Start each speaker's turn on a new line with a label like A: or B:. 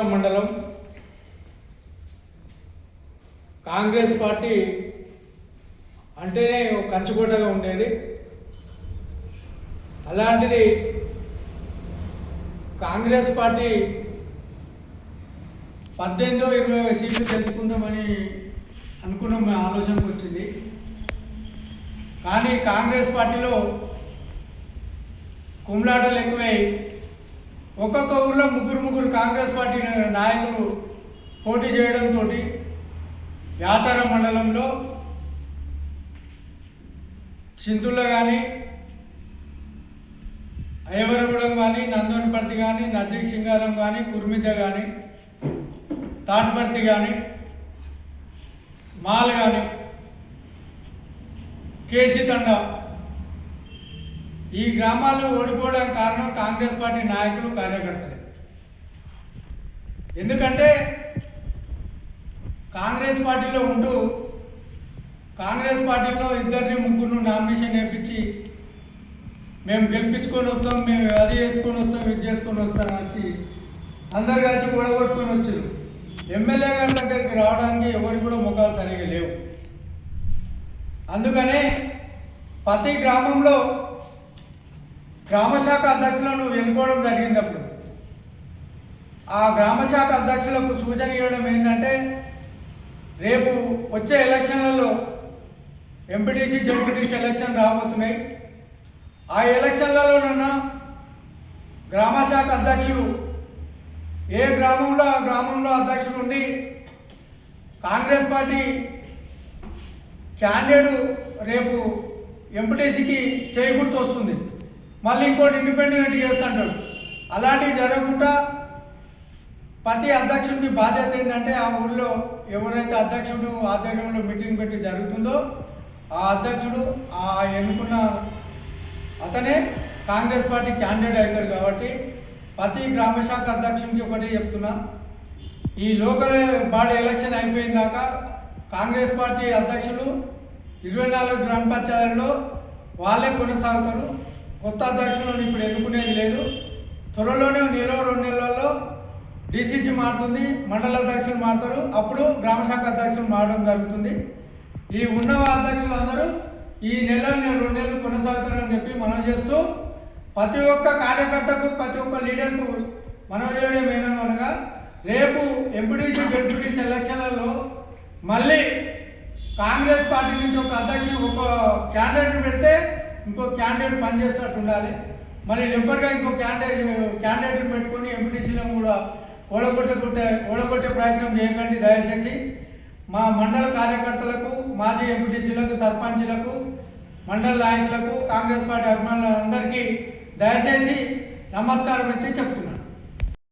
A: యాచారం మండలం కాంగ్రెస్ పార్టీ అంటేనే కంచుకోటగా ఉండేది. అలాంటిది కాంగ్రెస్ పార్టీ పద్దెనిమిదో ఇరవై సీట్లు తెచ్చుకుందామని అనుకున్నాం మా ఆలోచనకు వచ్చింది. కానీ కాంగ్రెస్ పార్టీలో కుమ్లాటలు ఎక్కువై ఒక్కొక్క ఊర్లో ముగ్గురు ముగ్గురు కాంగ్రెస్ పార్టీ నాయకులు పోటీ చేయడంతో యాచారం మండలంలో చింతుల్లో కానీ అయ్యవరగూడెం కానీ నందోనిపర్తి కానీ నజ్జిక్ సింగారం కానీ కుర్మిద కానీ తాటిపర్తి కానీ మాల్ కానీ కేసీ తండా ఈ గ్రామాల్లో ఓడిపోవడానికి కారణం కాంగ్రెస్ పార్టీ నాయకులు కార్యకర్తలే. ఎందుకంటే కాంగ్రెస్ పార్టీలో ఉంటూ కాంగ్రెస్ పార్టీలో ఇద్దరిని ముగ్గురు నామినేషన్ వేయించి మేము గెలిపించుకొని వస్తాం మేము అది చేసుకొని వస్తాం ఇది చేసుకొని వస్తాం వచ్చి అందరు కలిసి కూడగొట్టుకొని వచ్చారు. ఎమ్మెల్యే గారి దగ్గరికి రావడానికి ఎవరికి కూడా ముఖాలు సరిగా లేవు. అందుకనే ప్రతి గ్రామంలో గ్రామశాఖ అధ్యక్షులను ఎన్నుకోవడం జరిగింది అప్పుడు. ఆ గ్రామశాఖ అధ్యక్షులకు సూచన ఇవ్వడం ఏంటంటే రేపు వచ్చే ఎలక్షన్లలో ఎంపీటీసీ జెడ్పీటీసీ ఎలక్షన్ రాబోతున్నాయి. ఆ ఎలక్షన్లలోనన్నా గ్రామశాఖ అధ్యక్షుడు ఏ గ్రామంలో ఆ గ్రామంలో అధ్యక్షుడు ఉండి కాంగ్రెస్ పార్టీ క్యాండిడేట్ రేపు ఎంపీటీసీకి చేయకూర్తు వస్తుంది మళ్ళీ ఇంకోటి ఇండిపెండెంట్ చేస్తుంటాడు. అలాంటివి జరగకుండా ప్రతి అధ్యక్షుడికి బాధ్యత ఏంటంటే ఆ ఊళ్ళో ఎవరైతే అధ్యక్షుడు ఆధ్వర్యంలో మీటింగ్ పెట్టి జరుగుతుందో ఆ అధ్యక్షుడు ఆ ఎన్నుకున్న అతనే కాంగ్రెస్ పార్టీ క్యాండిడేట్ అవుతాడు కాబట్టి ప్రతి గ్రామశాఖ అధ్యక్షునికి ఒకటే చెప్తున్నా. ఈ లోకల్ బాడీ ఎలక్షన్ అయిపోయిన దాకా కాంగ్రెస్ పార్టీ అధ్యక్షులు ఇరవై నాలుగు గ్రామ పంచాయతీల్లో వాళ్ళే కొనసాగుతారు. కొత్త అధ్యక్షులను ఇప్పుడు ఎన్నుకునేది లేదు. త్వరలోనే నెల రెండు నెలల్లో డీసీసీ మారుతుంది మండల అధ్యక్షులు మారుతారు. అప్పుడు గ్రామ శాఖ అధ్యక్షులు మారడం జరుగుతుంది. ఈ ఉన్న అధ్యక్షులు అందరూ ఈ నెల రెండు నెలలు కొనసాగుతారని చెప్పి మనం చేస్తూ ప్రతి ఒక్క కార్యకర్తకు ప్రతి ఒక్క లీడర్కు మనం చేయడం ఏమనగా రేపు ఎంపీటీసీ జడ్పీటీసీ ఎలక్షన్లలో మళ్ళీ కాంగ్రెస్ పార్టీ నుంచి ఒక అధ్యక్షుడు ఒక క్యాండిడేట్ పెడితే ఇంకో క్యాండిడేట్ పనిచేస్తున్నట్టు ఉండాలి. మరి నెంబర్గా ఇంకో క్యాండిడేట్ క్యాండిడేట్ పెట్టుకొని ఎంపీటీసీలను కూడా ఓడగొట్టకుంటే ఓడగొట్టే ప్రయత్నం చేయకండి దయచేసి. మా మండల కార్యకర్తలకు మాజీ ఎంపీటీసీలకు సర్పంచ్లకు మండల నాయకులకు కాంగ్రెస్ పార్టీ అభిమానులందరికీ దయచేసి నమస్కారం ఇచ్చి చెప్తున్నాను